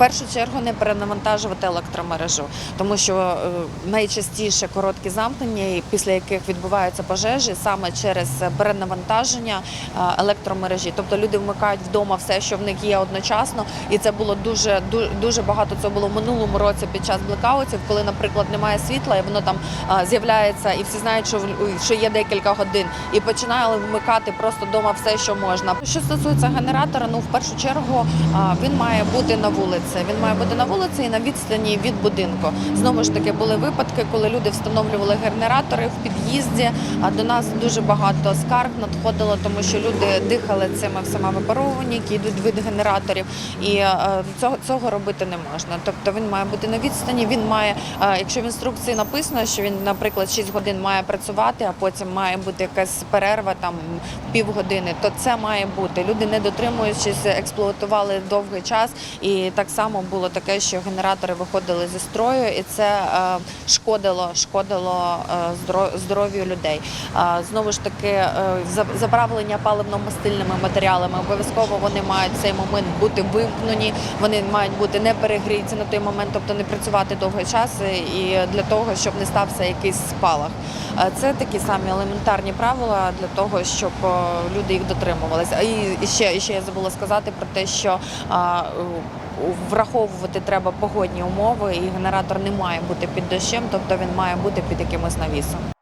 першу чергу не перенавантажувати електромережу, тому що е, найчастіше короткі замкнення, після яких відбуваються пожежі, саме через перенавантаження е, електромережі. Тобто люди вмикають вдома все, що в них є одночасно, і це було дуже дуже, багато. Це було в минулому році під час блекаутів, коли, наприклад, немає світла, і воно там е, з'являється, і всі знають, що що є декілька годин, і починали вмикати просто вдома все, що можна. Що стосується генератора, ну в першу чергу він має бути на вулиці. Він має бути на вулиці і на відстані від будинку. Знову ж таки, були випадки, коли люди встановлювали генератори в під'їзді. А до нас дуже багато скарг надходило, тому що люди дихали цими всіма випаровуваннями, які йдуть від генераторів, і е, цього цього робити не можна. Тобто він має бути на відстані. Він має, е, якщо в інструкції написано, що він, наприклад, 6 годин має працювати, а потім має бути якась перерва там півгодини, то це має бути. Люди не дотримуючись, експлуатували довгий час, і так само було таке, що генератори виходили зі строю, і це е, шкодило, шкодило е, здоров'ю людей. Знову ж таки, е, заправлення паливно-мастильними матеріалами обов'язково вони мають в цей момент бути вимкнені, вони мають бути не перегріті на той момент, тобто не працювати довгий час, і для того, щоб не стався якийсь спалах. Це такі самі елементарні правила для того, щоб люди їх дотримувалися. І ще, ще я забула сказати про те, що у- враховувати треба погодні умови, і генератор не має бути під дощем, тобто він має бути під якимось навісом.